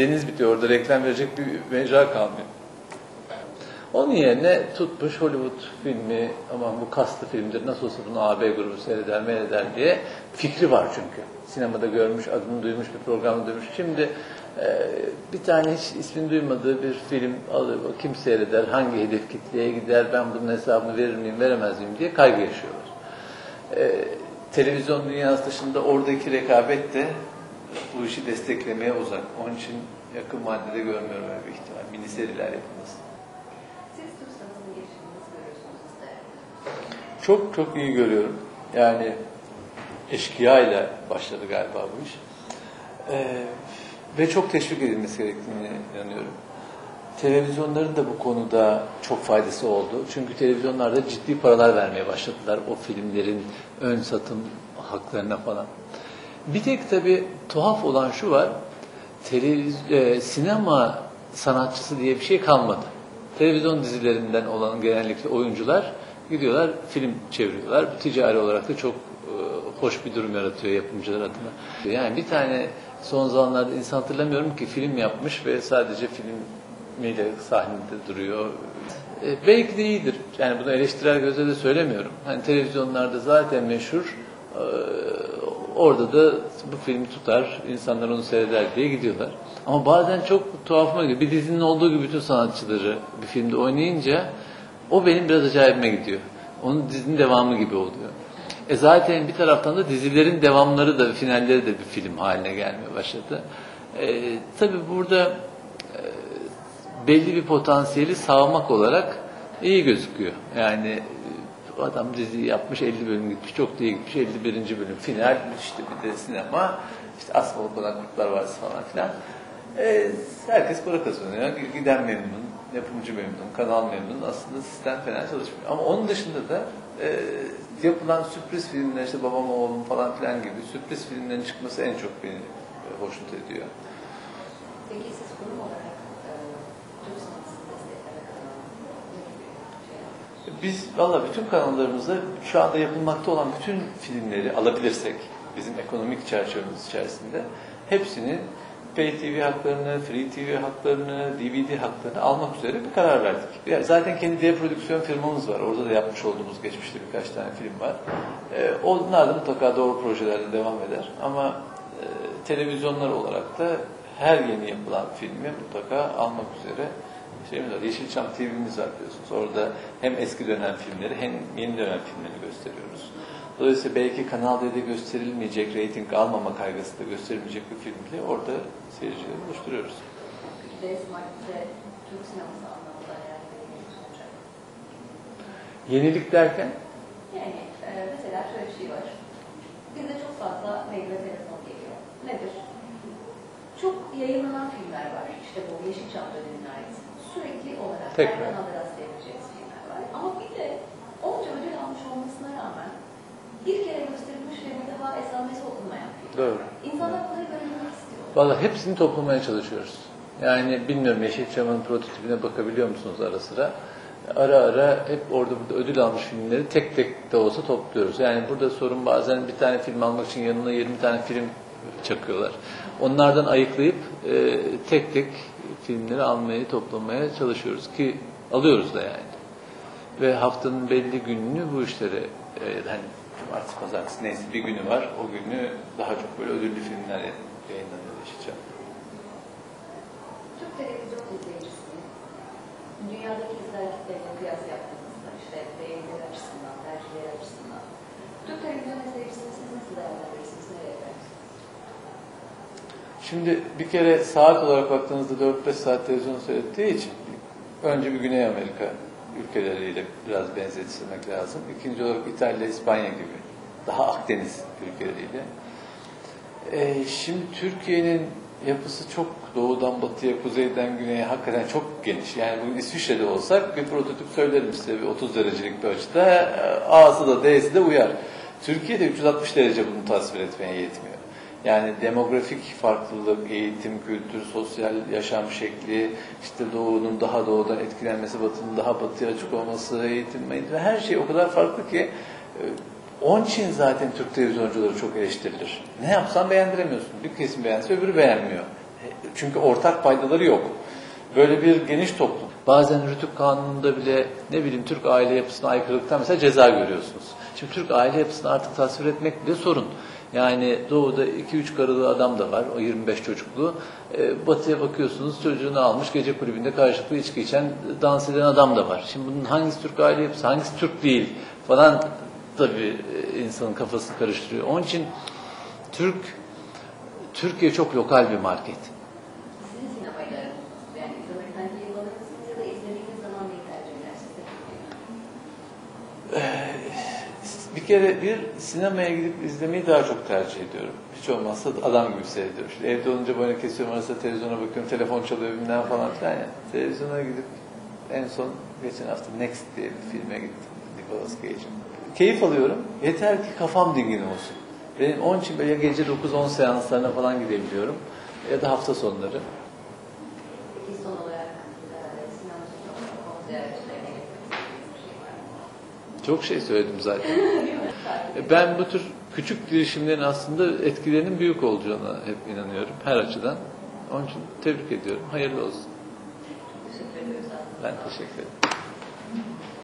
Deniz bitiyor orada reklam verecek bir mecra kalmıyor. Onun yerine tutmuş Hollywood filmi, aman bu kaslı filmdir, nasıl olsa bunu AB grubu seyreder, meyreder diye fikri var çünkü. Sinemada görmüş, adını duymuş, bir programı duymuş. Şimdi e, bir tane hiç ismini duymadığı bir film alıyor, kim seyreder, hangi hedef kitleye gider, ben bunun hesabını verir miyim, veremez miyim diye kaygı yaşıyorlar. E, televizyon dünyası dışında oradaki rekabet de bu işi desteklemeye uzak. Onun için yakın vadede görmüyorum öyle bir ihtimal. Mini seriler yapılması. Siz Türk sanatının gelişimini nasıl görüyorsunuz sizler? Çok çok iyi görüyorum. Yani eşkıya ile başladı galiba bu iş. Ee, ve çok teşvik edilmesi gerektiğine inanıyorum. Televizyonların da bu konuda çok faydası oldu. Çünkü televizyonlarda ciddi paralar vermeye başladılar o filmlerin ön satım haklarına falan. Bir tek tabii tuhaf olan şu var, televiz e, sinema sanatçısı diye bir şey kalmadı. Televizyon dizilerinden olan genellikle oyuncular gidiyorlar film çeviriyorlar. Ticari olarak da çok e, hoş bir durum yaratıyor yapımcılar adına. Yani bir tane son zamanlarda insan hatırlamıyorum ki film yapmış ve sadece filmiyle sahnede duruyor. E, belki de iyidir. Yani bunu eleştirel gözle de söylemiyorum. Hani televizyonlarda zaten meşhur e, orada da bu filmi tutar, insanlar onu seyreder diye gidiyorlar. Ama bazen çok tuhafıma gidiyor. Bir dizinin olduğu gibi bütün sanatçıları bir filmde oynayınca o benim biraz acayipime gidiyor. Onun dizinin devamı gibi oluyor. E zaten bir taraftan da dizilerin devamları da, finalleri de bir film haline gelmeye başladı. E, tabii burada e, belli bir potansiyeli sağlamak olarak iyi gözüküyor. Yani adam diziyi yapmış 50 bölüm gitmiş çok da iyi gitmiş 51. bölüm final işte bir de sinema işte asmalı konan kurtlar varsa falan filan e, herkes para kazanıyor giden memnun yapımcı memnun kanal memnun aslında sistem fena çalışmıyor ama onun dışında da e, yapılan sürpriz filmler işte babam oğlum falan filan gibi sürpriz filmlerin çıkması en çok beni e, hoşnut ediyor. Peki siz kurum olarak e, Türk sanatını desteklemek adına ne gibi şey yapıyorsunuz? Biz valla bütün kanallarımızda şu anda yapılmakta olan bütün filmleri alabilirsek bizim ekonomik çerçevemiz içerisinde hepsinin Pay TV haklarını, Free TV haklarını, DVD haklarını almak üzere bir karar verdik. Yani zaten kendi dev prodüksiyon firmamız var. Orada da yapmış olduğumuz geçmişte birkaç tane film var. Ee, onlar da mutlaka doğru projelerle devam eder. Ama e, televizyonlar olarak da her yeni yapılan filmi mutlaka almak üzere şeyimiz var. Yeşilçam TV'miz var biliyorsunuz. Orada hem eski dönem filmleri hem yeni dönem filmleri gösteriyoruz. Dolayısıyla belki Kanal D'de gösterilmeyecek, reyting almama kaygısı da gösterilmeyecek bir filmle orada seyircileri mı? Yenilik derken Yani e, mesela şöyle bir şey var. Bizde çok fazla mail ve telefon geliyor. Nedir? Çok yayınlanan filmler var. İşte bu Yeşilçam dönemine ait. Sürekli olarak Tekrar. her kanalda rastlayabileceğiniz filmler var. Ama bir de onca ödül almış olmasına rağmen bir kere gösterilmiş ve bir daha esamesi okunmayan film. doğru. İnsanlar bunları görebilmek istiyor. Valla hepsini toplamaya çalışıyoruz. Yani bilmiyorum Yeşilçam'ın prototipine bakabiliyor musunuz ara sıra? Ara ara hep orada burada ödül almış filmleri tek tek de olsa topluyoruz. Yani burada sorun bazen bir tane film almak için yanına 20 tane film çakıyorlar. Onlardan ayıklayıp e, tek tek filmleri almaya, toplamaya çalışıyoruz ki alıyoruz da yani. Ve haftanın belli gününü bu işlere e, hani cumartesi, pazartesi neyse bir günü var. O günü daha çok böyle ödüllü filmler yayınlanıyor Yeşilçam. Türk televizyon izleyicisini dünyadaki izler kitleriyle kıyas yaptığınızda işte beğeniler açısından, tercihleri açısından Türk televizyon izleyicisini siz Şimdi bir kere saat olarak baktığınızda 4-5 saat televizyon seyrettiği için önce bir Güney Amerika ülkeleriyle biraz benzetmek lazım. İkinci olarak İtalya, İspanya gibi daha Akdeniz ülkeleriyle. Ee, şimdi Türkiye'nin yapısı çok doğudan batıya, kuzeyden güneye hakikaten çok geniş. Yani bugün İsviçre'de olsak bir prototip söylerim size bir 30 derecelik bir açıda. Ee, A'sı da D'si de uyar. Türkiye'de 360 derece bunu tasvir etmeye yetmiyor. Yani demografik farklılık, eğitim, kültür, sosyal yaşam şekli, işte doğunun daha doğudan etkilenmesi, batının daha batıya açık olması, eğitim, eğitim her şey o kadar farklı ki e, onun için zaten Türk televizyoncuları çok eleştirilir. Ne yapsan beğendiremiyorsun. Bir kesim beğense öbürü beğenmiyor. Çünkü ortak paydaları yok. Böyle bir geniş toplum. Bazen Rütük Kanunu'nda bile ne bileyim Türk aile yapısına aykırılıktan mesela ceza görüyorsunuz. Şimdi Türk aile yapısını artık tasvir etmek bile sorun. Yani doğuda 2-3 karılı adam da var, o 25 çocuklu. Ee, batıya bakıyorsunuz çocuğunu almış gece kulübünde karşılıklı içki içen, dans eden adam da var. Şimdi bunun hangisi Türk aile yapısı, hangisi Türk değil falan tabii e, insanın kafasını karıştırıyor. Onun için Türk, Türkiye çok lokal bir market. Sizin sinemayla aranız, yani izlemekten keyif alır mısınız ya da izlediğiniz zaman neyi tercih edersiniz? Bir kere bir sinemaya gidip izlemeyi daha çok tercih ediyorum. Hiç olmazsa adam gibi seyrediyorum. Şimdi evde olunca böyle kesiyorum arasında televizyona bakıyorum, telefon çalıyor bilmem falan filan ya. Televizyona gidip en son geçen hafta Next diye bir filme gittim. Nicolas Cage'in. Keyif alıyorum. Yeter ki kafam dingin olsun. Benim onun için böyle gece 9-10 seanslarına falan gidebiliyorum. Ya da hafta sonları. Peki son olarak e, sinema sonunda ziyaretçilerine getirmek istediğiniz bir şey var mı? Çok şey söyledim zaten. E, Ben bu tür küçük girişimlerin aslında etkilerinin büyük olacağına hep inanıyorum her açıdan. Onun için tebrik ediyorum. Hayırlı olsun. Ben teşekkür ederim.